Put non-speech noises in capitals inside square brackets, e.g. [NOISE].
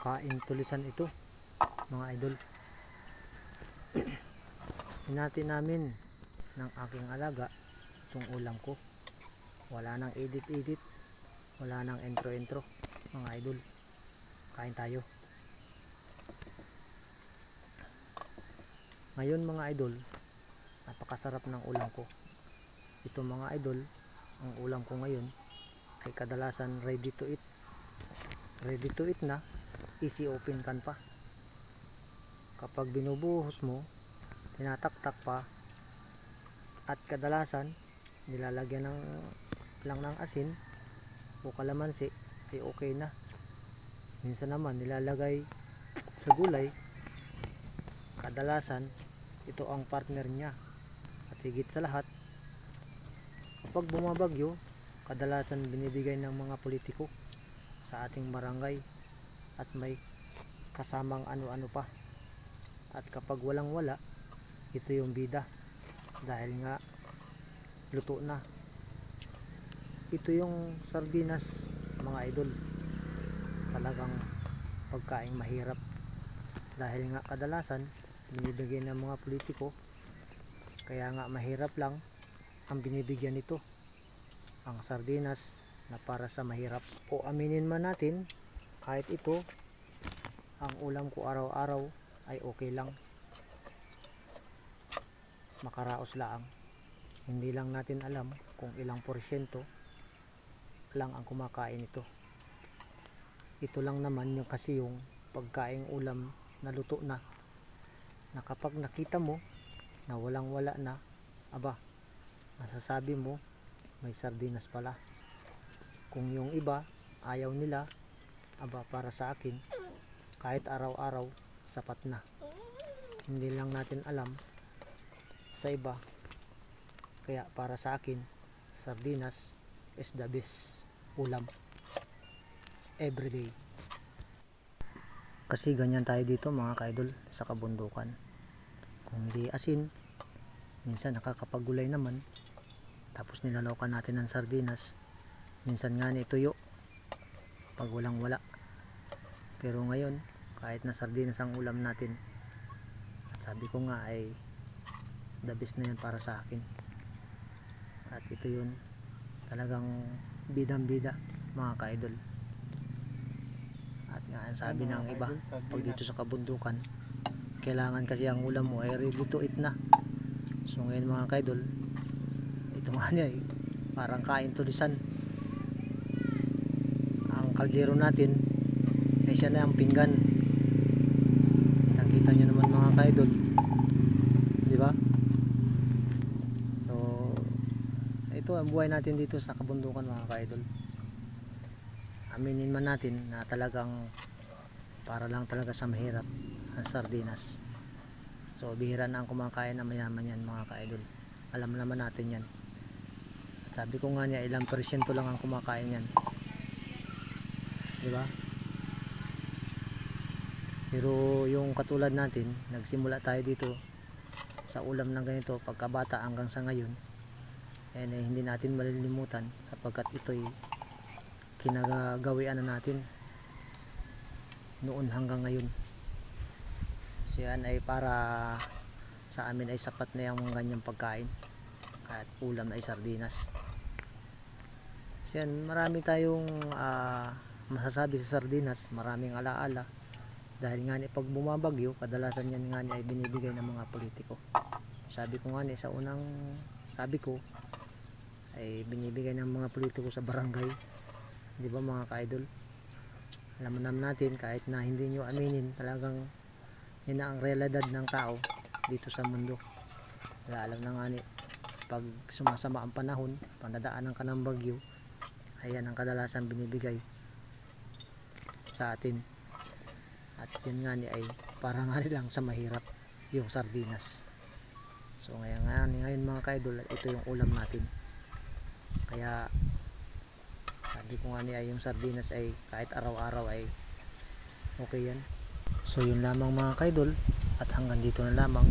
kain tulisan ito mga idol. [CLEARS THROAT] Hinati namin ng aking alaga itong ulam ko. Wala nang edit edit wala nang intro intro mga idol. Kain tayo. Ngayon mga idol napakasarap ng ulam ko. Ito mga idol ang ulam ko ngayon ay kadalasan ready to eat. Ready to eat na easy open kan pa. Kapag binubuhos mo tinataktak pa at kadalasan nilalagyan ng lang ng asin o kalamansi ay okay na. Minsan naman nilalagay sa gulay. Kadalasan ito ang partner niya at higit sa lahat kapag bumabagyo kadalasan binibigay ng mga politiko sa ating barangay at may kasamang ano-ano pa. At kapag walang wala ito yung bida. Dahil nga luto na. Ito yung sardinas mga idol. Talagang pagkain mahirap. Dahil nga kadalasan binibigay ng mga politiko. Kaya nga mahirap lang ang binibigyan nito. Ang sardinas na para sa mahirap. O aminin man natin kahit ito ang ulam ko araw-araw ay okay lang. Makaraos lang. Hindi lang natin alam kung ilang porsyento lang ang kumakain ito ito lang naman yung kasi yung pagkaing ulam na luto na. Na kapag nakita mo na walang wala na aba masasabi mo may sardinas pala. Kung yung iba ayaw nila aba para sa akin kahit araw-araw sapat na. Hindi lang natin alam sa iba. Kaya para sa akin sardinas is the best ulam everyday. Kasi ganyan tayo dito mga kaidol sa kabundukan. Kung hindi asin minsan nakakapagulay naman. Tapos nilalokan natin ng sardinas. Minsan nga ni tuyo pag walang wala. Pero ngayon kahit na sardinas ang ulam natin at sabi ko nga ay the best na yun para sa akin. At ito yun talagang bidang bida mga ka-idol. At nga ang sabi ng iba pag dito sa kabundukan kailangan kasi ang ulam mo ay ready to eat na. So ngayon mga ka-idol ito nga niya eh, parang kain tulisan ang kaldero natin ay siya na ang pinggan. Nakita nyo naman mga ka-idol. Di ba? So ito ang buhay natin dito sa kabundukan mga ka-idol. Aminin man natin na talagang para lang talaga sa mahirap ang sardinas. So bihira na ang kumakain na mayaman yan mga ka-idol. Alam naman natin yan. Sabi ko nga niya ilang persyento lang ang kumakain yan di ba? Pero yung katulad natin nagsimula tayo dito sa ulam ng ganito pagkabata hanggang sa ngayon. Eh, eh, hindi natin malilimutan sapagkat ito'y kinagagawian na natin noon hanggang ngayon. So yan ay para sa amin ay sapat na yung ganyang pagkain at ulam ay sardinas. So yan marami tayong ah, masasabi sa sardinas maraming alaala. Dahil nga ni pag bumabagyo kadalasan yan nga ni ay binibigay ng mga politiko. Sabi ko nga ni sa unang sabi ko ay binibigay ng mga politiko sa barangay. Di ba mga ka-idol? Alam naman natin kahit na hindi nyo aminin talagang yun na ang realidad ng tao dito sa mundo. Alam na nga ni pag sumasama ang panahon pandadaanan ka ng bagyo ayan ang kadalasan binibigay sa atin. At yun nga ni ay para nga lang sa mahirap yung sardinas. So ngayon, ngayon, ngayon mga kaidol ito yung ulam natin. Kaya sabi ko nga ni ay yung sardinas ay kahit araw-araw ay okay yan. So yun lamang mga kaidol. At hanggang dito na lamang